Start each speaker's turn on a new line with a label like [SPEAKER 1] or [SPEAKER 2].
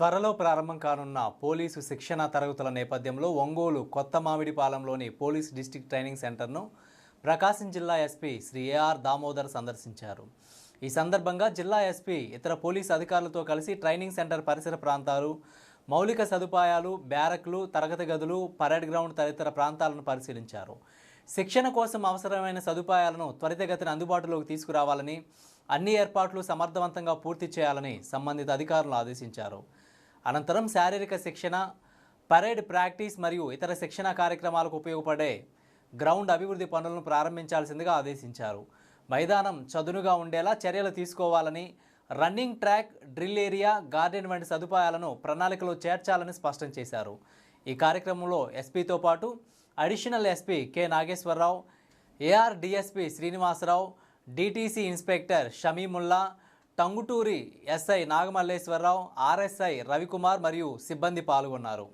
[SPEAKER 1] త్వరలో ప్రారంభం కానున్న పోలీసు శిక్షణ తరగతుల నేపథ్యంలో ఒంగోలు కొత్త మామిడిపాలెంలోని పోలీస్ డిస్టిక్ ట్రైనింగ్ సెంటర్ను ప్రకాశం జిల్లా ఎస్పీ శ్రీ ఏఆర్ దామోదర్ సందర్శించారు. ఈ సందర్భంగా జిల్లా ఎస్పీ ఇతర పోలీస్ అధికారులతో కలిసి ట్రైనింగ్ సెంటర్ పరిసర ప్రాంతాలు మౌలిక సదుపాయాలు బ్యారక్లు తరగతి గదులు పరేడ్ గ్రౌండ్ తదితర ప్రాంతాలను పరిశీలించారు. శిక్షణ కోసం అవసరమైన సదుపాయాలను త్వరితగతిన అందుబాటులోకి తీసుకురావాలని అన్ని ఏర్పాట్లు సమర్థవంతంగా పూర్తి చేయాలని సంబంధిత అధికారులు ఆదేశించారు. అనంతరం శారీరక శిక్షణ పరేడ్ ప్రాక్టీస్ మరియు ఇతర శిక్షణ కార్యక్రమాలకు ఉపయోగపడే గ్రౌండ్ అభివృద్ధి పనులను ప్రారంభించాల్సిందిగా ఆదేశించారు. మైదానం చదునుగా ఉండేలా చర్యలు తీసుకోవాలని running track drill area garden వంటి సదుపాయాలను ప్రణాళికలో చేర్చాలని స్పష్టం చేశారు. ఈ కార్యక్రమంలో ఎస్పీతో పాటు additional SP K Nageswararao AR DSP Srinivasarao DTC inspector Shamimulla Tanguturi SI Nagamalleswararao RSI Ravikumar మరియు సిబ్బంది పాల్గొన్నారు.